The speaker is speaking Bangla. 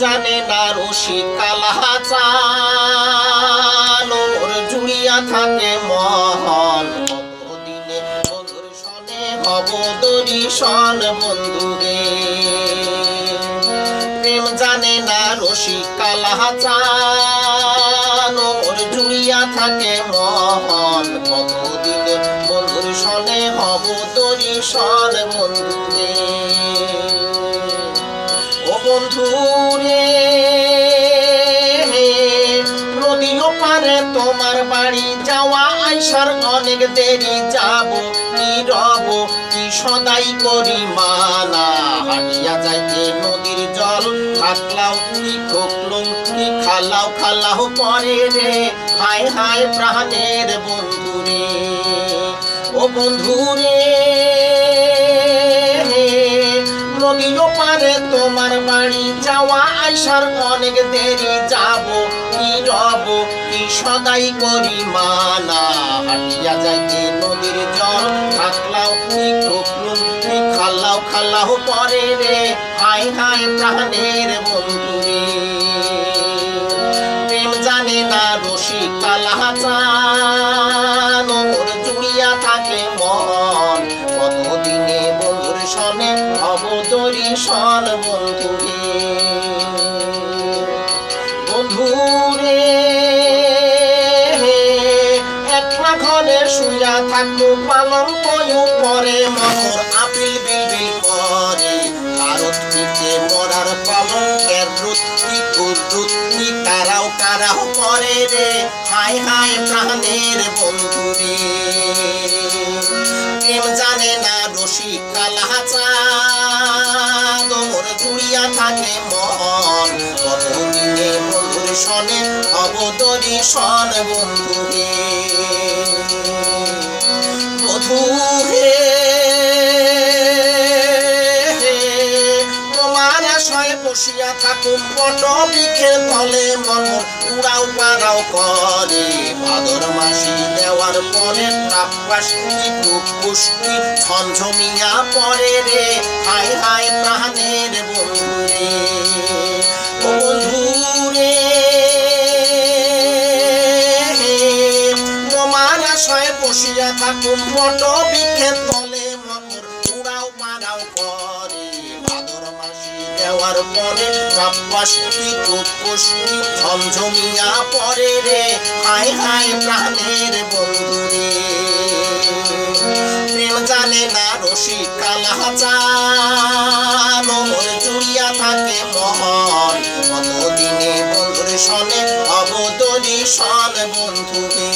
জানে না রশি কালাচানোর জুড়িয়া থাকে মহল। দিনে বন্ধুর সনে হব দরিশন বন্ধু রে প্রেম জানে না রশি কালাচানোর জুড়িয়া থাকে মহল। কতদিনে বন্ধুর সনে হব দরিশন বন্ধু রে ও বন্ধু নদীও পারে তোমার বাড়ি যাওয়া আইসার অনেক দেরি যাব কি রব কি সদাই করি মানা হাটিয়া যাইতে নদীর জল থাকলাও কি খোকলুম, কি খালাও খালাও পরে রে, হায় হায় প্রাণের বন্ধু রে। ও বন্ধু পারে তোমার বাড়ি যাওয়া আইসার অনেক দেরি যাব, কি রব, কি সদাই করি মানা হাটিয়া যাইতে নদীর জল থাকলাও কি খালাও খাল্লাও পরে রে। হায় হায় প্রাণের বন্ধু অবতরি সন বন্ধু রে। বন্ধু রে, একলা ঘরে শুয়া থাকব পালন কয়ু পরে মনোর আপিল বিলবিল করে। ভারত থেকে মরার পালন এর রুত্তি, কুরুত্তি, তারাও কারাও করে রে। হায় হায় প্রাণের অবদরি সন বন্ধু হে বধু হে, তোমার আশয় বসিয়া থাকুন পট বিখের তলে মন। উড়াও পাড়াও করে, ভাদর মাসি দেওয়ার পরে তাপাস টুক পুষ্টি ঝমঝমিয়া পরে রে। হায় হায় বসিয়া থাকুন পট বিখের তলে মন উড়াও পাড়াও করে ভাদর মাসি দেওয়ার পরে কাপ্পাসি টুকুসি ঝমঝমিয়া পরে রে। হায় হায় প্রাণের বন্ধু রে। প্রেম জানে না রশি কালাচান জুড়িয়া থাকে মহল। কতদিনে বন্ধুর সনে অবদরি সন বন্ধু রে।